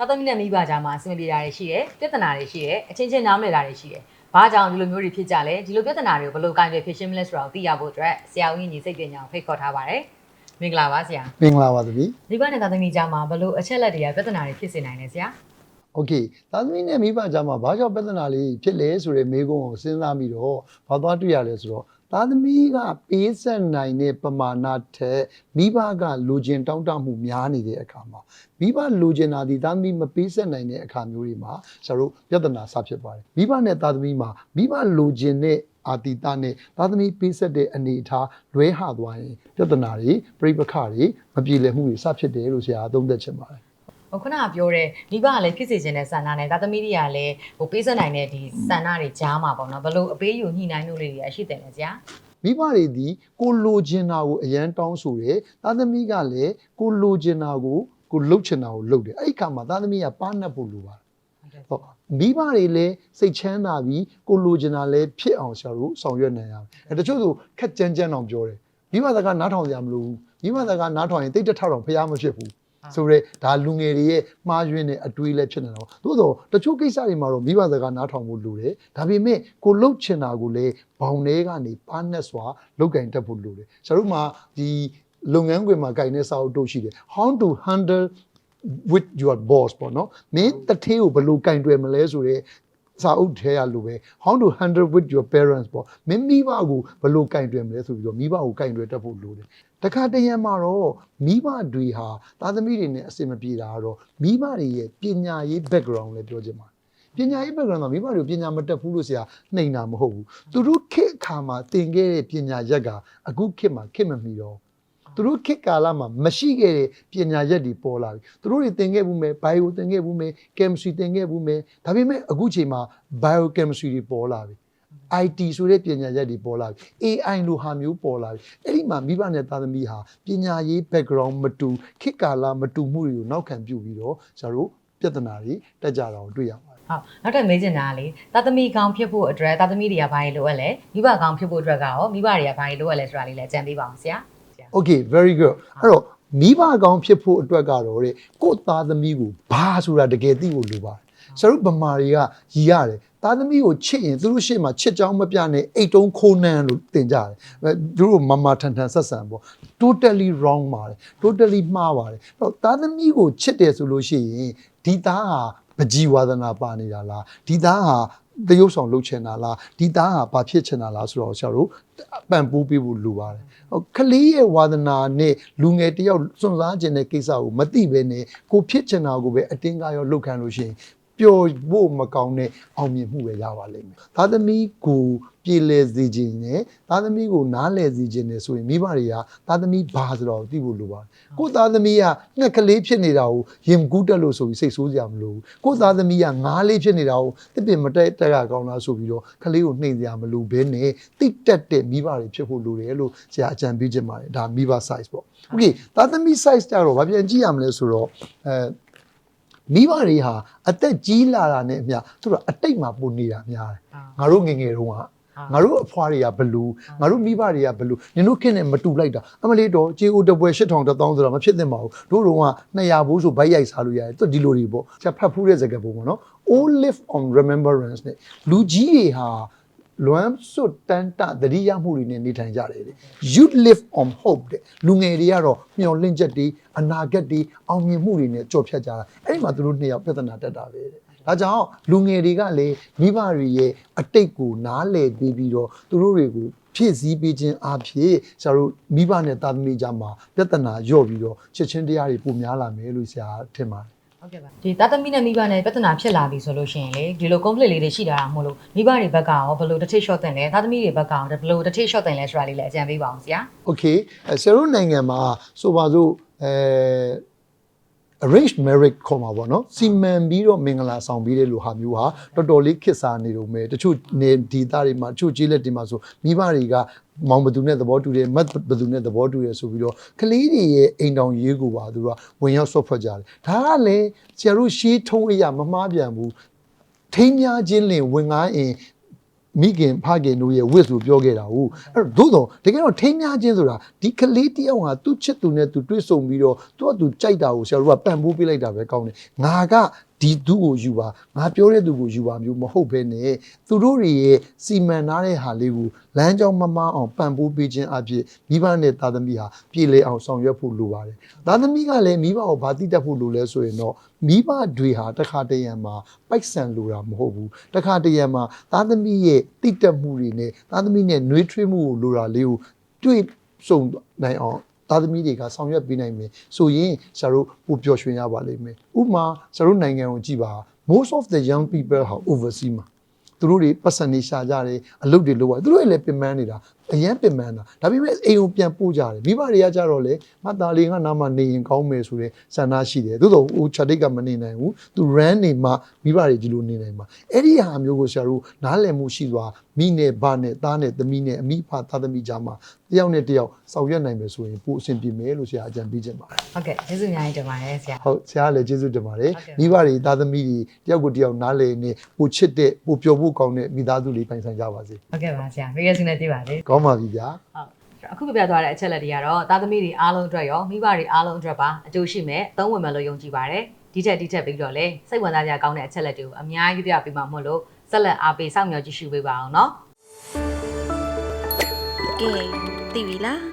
သားသမီးနဲ့မိဘကြားမှာအဆင်မပြေတာတွေရှိတယ်ပြဿနာတွေရှိတယ်အချင်းချင်းနားမလည်တာတွေရှိတယ်ဘာကြောင့်ဒီလိုမျိုးတွေဖြစ်ကြလဲဒီလိုပြဿနာတွေကိုဘယ်လိုကင်တွယ်ဖြေရှင်းမလဲဆိုတာကိုသိရဖို့အတွက်ဆရာဦးကြီးညီစိတ်ပညာကိုဖိတ်ခေါ်ထားပါတယ်မင်္ဂလာပါဆရာ မင်္ဂလာပါသမီး မိဘနဲ့သားသမီးကြားမှာဘယ်လိုအချက်လက်တွေကပြဿနာတွေဖြစ်စေနိုင်လဲဆရာ โอเคသားသမီးနဲ့မိဘကြားမှာဘာကြောင့်ပြဿနာလေးဖြစ်လဲဆိုတဲ့မေးခွန်းကိုစဉ်းစားပြီးတော့ဘာသွားတွေ့ရလဲဆိုတော့ သားသမီးကပေးဆက်နိုင်တဲ့ပမာဏထက်မိဘကလိုချင်တောင်းတမှုများနေတဲ့အခါမှာမိဘလိုချင်တာဒီသားသမီးမပေးဆက်နိုင်တဲ့အခါမျိုးတွေမှာကျွန်တော်တို့ပြဿနာစဖြစ်ပါတယ်မိဘနဲ့သားသမီးမှာမိဘလိုချင်တဲ့အာတိတနဲ့သားသမီးပေးဆက်တဲ့အနေအထားလွဲဟသွားရင်ပြဿနာတွေပြိပခါတွေမပြေလည်မှုတွေစဖြစ်တယ်လို့ဆရာသုံးသပ်ချင်ပါတယ် ဟိုခုနကပြောတဲ့မိဘကလည်းဖြစ်စေခြင်းတဲ့ဆန္ဒနဲ့သားသမီးတွေကလည်းဟိုပေးဆက်နိုင်တဲ့ဒီဆန္ဒတွေကြားမှာပေါ့နော်ဘယ်လိုအပေးယူညှိနှိုင်းမှုလေးတွေအရှိတယ်လဲဆရာမိဘတွေဒီကိုလိုချင်တာကိုအရန်တောင်းဆိုတယ်သားသမီးကလည်းကိုလိုချင်တာကိုကိုလှုပ်ချင်တာကိုလှုပ်တယ်အဲ့ဒီခါမှာသားသမီးကပါနှက်ဖို့လိုပါတယ်ဟုတ်မိဘတွေလည်းစိတ်ချမ်းသာပြီးကိုလိုချင်တာလည်းဖြစ်အောင်ဆရာတို့ဆောင်ရွက်နိုင်ရမယ်အဲတချို့ဆိုခက်ကြမ်းကြမ်းအောင်ပြောတယ်မိဘစကားနားထောင်ကြမလို့မိဘစကားနားထောင်ရင်တိတ်တထထောင်ဖျားမဖြစ်ဘူး ဆိုတော့ဒါလူငယ်တွေရဲ့မှားယွင်းတဲ့အတွေးလည်းဖြစ်နေတာပေါ့သို့တော့တချို့ကိစ္စတွေမှာတော့မိဘစကားနားထောင်ဖို့လိုတယ်ဒါပေမဲ့ကိုလှုပ်ချင်တာကိုလည်းဘောင်ထဲကနေပါနှက်စွာလောက်ကင်တက်ဖို့လိုတယ်ဆရာတို့မှာဒီလုပ်ငန်းခွင်မှာကင်တဲ့စာအုပ်တို့ရှိတယ် how to handle with your boss ပေါ့နော်မင်းတထေးကိုဘယ်လိုကင်တွယ်မလဲဆိုတော့ စာအုပ်ထဲရလို့ပဲ how to handle with your parents ပေါ့မင်းမိဘကိုဘယ်လိုကင်တွယ်မလဲဆိုပြီးတော့မိဘကိုကင်တွယ်တတ်ဖို့လိုတယ်တခါတရံမှာတော့မိဘတွေဟာသားသမီးတွေနဲ့အဆင်မပြေတာကတော့မိဘတွေရဲ့ပညာရေး background လည်းပြောချင်ပါတယ်ပညာရေး background ကမိဘတွေကိုပညာမတတ်ဘူးလို့ဆရာနှိမ်တာမဟုတ်ဘူးသူတို့ခေတ်အခါမှာသင်ခဲ့တဲ့ပညာရက်ကအခုခေတ်မှာခေတ်မမီတော့ဘူး သူတို့ခေတ်ကာလမှာမရှိခဲ့တဲ့ပညာရက်တွေပေါ်လာပြီသူတို့တွေသင်ခဲ့ဘူးမယ် bio သင်ခဲ့ဘူးမယ် chemistry သင်ခဲ့ဘူးမယ်ဒါပေမဲ့အခုချိန်မှာ bio chemistry တွေပေါ်လာပြီ IT ဆိုတဲ့ပညာရက်တွေပေါ်လာပြီ AI လိုဟာမျိုးပေါ်လာပြီအဲ့ဒီမှာမိဘနဲ့သားသမီးဟာပညာရေး background မတူခေတ်ကာလမတူမှုတွေကိုနောက်ခံပြုပြီးတော့ကျွန်တော်တို့ပြဿနာတွေတက်ကြတာကိုတွေ့ရပါတယ်ဟုတ်နောက်ထပ်မေးချင်တာကလေသားသမီးကောင်းဖြစ်ဖို့အတွက်သားသမီးတွေကဘာတွေလိုအပ်လဲမိဘကောင်းဖြစ်ဖို့အတွက်ကရောမိဘတွေကဘာတွေလိုအပ်လဲဆိုတာလေးလည်းအကြံပေးပါအောင်ဆရာ Okay very good အဲ့တော့မိဘကောင်းဖြစ်ဖို့အတွက်ကတော့တဲ့ကိုယ့်သားသမီးကိုဘာဆိုတာတကယ်သိဖို့လိုပါတယ်ဆရာတို့ဗမာတွေကရည်ရတယ်သားသမီးကိုချစ်ရင်သူတို့ရှေ့မှာချစ်ကြောင်းမပြနဲ့အိတ်တုံးခိုးနှမ်းလို့သင်ကြတယ်အဲသူတို့မမထန်ထန်ဆက်ဆံပေါ့ totally wrong ပါတယ် totally မှားပါတယ်အဲ့တော့သားသမီးကိုချစ်တယ်ဆိုလို့ရှိရင်ဒီသားဟာပကြီးဝါဒနာပါနေတာလားဒီသားဟာ တရုပ်ဆောင်လုပ်ချင်တာလားဒီသားဟာဘာဖြစ်ချင်တာလားဆိုတော့ဆရာတို့ပံ့ပိုးပေးဖို့လိုပါတယ်ဟုတ်ကလေးရဲ့ဝါဒနာနဲ့လူငယ်တယောက်စွန့်စားခြင်းတဲ့ကိစ္စကိုမသိဘဲနဲ့ကိုဖြစ်ချင်တာကိုပဲအတင်းကားရောလုပ်ခံလို့ရှိရင်ပျော်ဖို့မကောင်းတဲ့အောင်မြင်မှုပဲရပါလိမ့်မယ်။သားသမီးကို ပြေလည်စေခြင်းနဲ့သားသမီးကိုနားလည်စေခြင်းနဲ့ဆိုရင်မိဘတွေကသားသမီးဘာဆိုတော့သိဖို့လိုပါတယ်။ကိုယ့်သားသမီးကငှက်ကလေးဖြစ်နေတာကိုရင်ကူးတက်လို့ဆိုပြီးစိတ်ဆိုးစရာမလိုဘူး။ကိုယ့်သားသမီးကငားလေးဖြစ်နေတာကိုတစ်ပင်မတက်တက်ကကောင်းလားဆိုပြီးတော့ကလေးကိုနှိမ်စရာမလိုဘဲနဲ့တိတ်တက်တဲ့မိဘတွေဖြစ်ဖို့လိုတယ်လို့ဆရာအကြံပေးခြင်းပါတယ်။ဒါမိဘ size ပေါ့။ Okay သားသမီး size ကြတော့ဗာပြန်ကြည့်ရမလဲဆိုတော့အဲမိဘတွေဟာအသက်ကြီးလာတာနဲ့အမျှသူတို့အတိတ်မှာပုံနေတာများတယ်ငါတို့ငယ်ငယ်တုန်းက ငါတို့အဖွားတွေကဘလူးငါတို့မိဘတွေကဘလူးနင်တို့ခင်နဲ့မတူလိုက်တာအမလေးတော့ကြေအိုတပွဲ8000 1000ဆိုတာမဖြစ်သင့်ပါဘူးတို့တုန်းက200ဘိုးဆိုဗိုက်ရိုက်စားလို့ရတယ်သူဒီလိုတွေပေါ့ချက်ဖတ်ဖူးတဲ့စကားပုံပေါ့နော် all live on remembrance နဲ့လူကြီးတွေဟာလွမ်းစွတ်တန်းတသတိရမှုတွေနဲ့နေထိုင်ကြတယ်တဲ့ youth live on hope တဲ့လူငယ်တွေကတော့မျှော်လင့်ချက်တွေအနာဂတ်တွေအောင်မြင်မှုတွေနဲ့ကြော်ဖြတ်ကြတာအဲ့ဒီမှာသူတို့နှစ်ယောက်ပြဿနာတက်တာပဲတဲ့ ဒါကြောင့်လူငယ်တွေကလည်းမိဘတွေရဲ့အတိတ်ကိုနားလည်ပြီးပြီးတော့သူတို့တွေကိုဖြည့်ဆည်းပေးခြင်းအဖြစ်ဆရာတို့မိဘနဲ့သားသမီးကြားမှာပြဿနာညော့ပြီးတော့ချက်ချင်းတရားတွေပုံများလာမယ်လို့ဆရာထင်ပါတယ်ဟုတ်ကဲ့ပါဒီသားသမီးနဲ့မိဘနဲ့ပြဿနာဖြစ်လာပြီဆိုလို့ရှိရင်လေဒီလို conflict လေးတွေရှိတာမို့လို့မိဘတွေဘက်ကရောဘယ်လိုတစ်ထိ short တင်လဲသားသမီးတွေဘက်ကရောဘယ်လိုတစ်ထိ short တင်လဲဆိုတာလေးလည်းအကြံပေးပါအောင်ဆရာ okay အဲဆရာတို့နိုင်ငံမှာဆိုပါစို့အဲ arranged marriage ခေါ်မှာပေါ့နော်စီမံပြီးတော့မင်္ဂလာဆောင်ပြီးတဲ့လူဟာမျိုးဟာတော်တော်လေးခစ်စားနေတော့မယ်တချို့နေဒီသားတွေမှာတချို့ကြီးလက်တွေမှာဆိုမိဘတွေကမောင်ဘသူနဲ့သဘောတူတယ်မတ်ဘသူနဲ့သဘောတူတယ်ဆိုပြီးတော့ကလေးတွေရဲ့အိမ်တောင်ရေးကိုပါသူတို့ကဝင်ရောက်ဆွတ်ဖွက်ကြတယ်ဒါကလည်းဆရာတို့ရှေးထုံးအရာမမှားပြန်ဘူးထိမ်းများခြင်းလင်ဝင်ကားရင် မိခင်ဖခင်တို့ရဲ့ဝစ်ဆိုပြောခဲ့တာဟုတ်အဲ့တော့သို့တော့တကယ်တော့ထိမ်းများခြင်းဆိုတာဒီကလေးတယောက်ဟာသူ့ချစ်သူနဲ့သူတွေ့ဆုံပြီးတော့သူကသူကြိုက်တာကိုဆရာတို့ကပံ့ပိုးပေးလိုက်တာပဲကောင်းတယ်ငါက ဒီသူ့ကိုယူပါငါပြောတဲ့သူကိုယူပါမျိုးမဟုတ်ဘဲနဲ့သူတို့တွေရဲ့စီမံထားတဲ့ဟာလေးကိုလမ်းကြောင်းမမအောင်ပံ့ပိုးပေးခြင်းအဖြစ်မိဘနဲ့သားသမီးဟာပြည်လေအောင်ဆောင်ရွက်ဖို့လိုပါတယ်သားသမီးကလည်းမိဘကိုဗာတိတက်ဖို့လိုလဲဆိုရင်တော့မိဘတွေဟာတစ်ခါတရံမှာပိုက်ဆံလိုတာမဟုတ်ဘူးတစ်ခါတရံမှာသားသမီးရဲ့တိတက်မှုတွေနဲ့သားသမီးနဲ့နှွေးထွေးမှုကိုလိုတာလေးကိုတွေ့ဆုံနိုင်အောင် သားသမီးတွေကဆောင်ရွက်ပေးနိုင်မယ်ဆိုရင်ဆရာတို့ပိုပျော်ရွှင်ရပါလိမ့်မယ်ဥပမာဆရာတို့နိုင်ငံကိုကြည့်ပါ most of the young people ဟာ overseas မှာသူတို့တွေပတ်စံနေရှာကြတယ်အလုပ်တွေလုပ်ရတယ်သူတို့တွေလည်းပင်ပန်းနေတာ အရန်ပင်ပန်းတာဒါပေမဲ့အိမ်ကိုပြန်ပို့ကြတယ်မိဘတွေကကြတော့လေမသားလေးကနားမှာနေရင်ကောင်းမယ်ဆိုတဲ့ဆန္ဒရှိတယ်သို့တော့ဟိုချက်တိတ်ကမနေနိုင်ဘူးသူ run နေမှမိဘတွေဒီလိုနေနိုင်မှာအဲ့ဒီဟာမျိုးကိုဆရာတို့နားလည်မှုရှိစွာမိနဲ့ဘနဲ့သားနဲ့သမီးနဲ့အမိဖသားသမီးကြားမှာတယောက်နဲ့တယောက်ဆောင်ရွက်နိုင်မယ်ဆိုရင်ပိုအဆင်ပြေမယ်လို့ဆရာအကြံပေးချင်ပါတယ်ဟုတ်ကဲ့ကျေးဇူးအများကြီးတင်ပါတယ်ဆရာဟုတ်ဆရာကလည်းကျေးဇူးတင်ပါတယ်ဟုတ်ကဲ့မိဘတွေသားသမီးတွေတယောက်ကိုတယောက်နားလည်နေပိုချစ်တဲ့ပိုပျော်ဖို့ကောင်းတဲ့မိသားစုလေးပိုင်ဆိုင်ကြပါစေဟုတ်ကဲ့ပါဆရာမေးရစုနဲ့ပြပါလေကောင်းပါပြီဗျာဟုတ်အခုပြပြသွားတဲ့အချက်လက်တွေကတော့သားသမီးတွေအားလုံးအတွက်ရောမိဘတွေအားလုံးအတွက်ပါအကျိုးရှိမဲ့သုံးဝင်မယ်လို့ယုံကြည်ပါတယ်ဒီထက်ဒီထက်ပြီးတော့လေစိတ်ဝင်စားကြကောင်းတဲ့အချက်လက်တွေကိုအများကြီးပြပြပေးမှာမို့လို့ဆက်လက်အားပေးစောင့်မျှော်ကြည့်ရှုပေးပါအောင်နော်ကဲသိပြီလား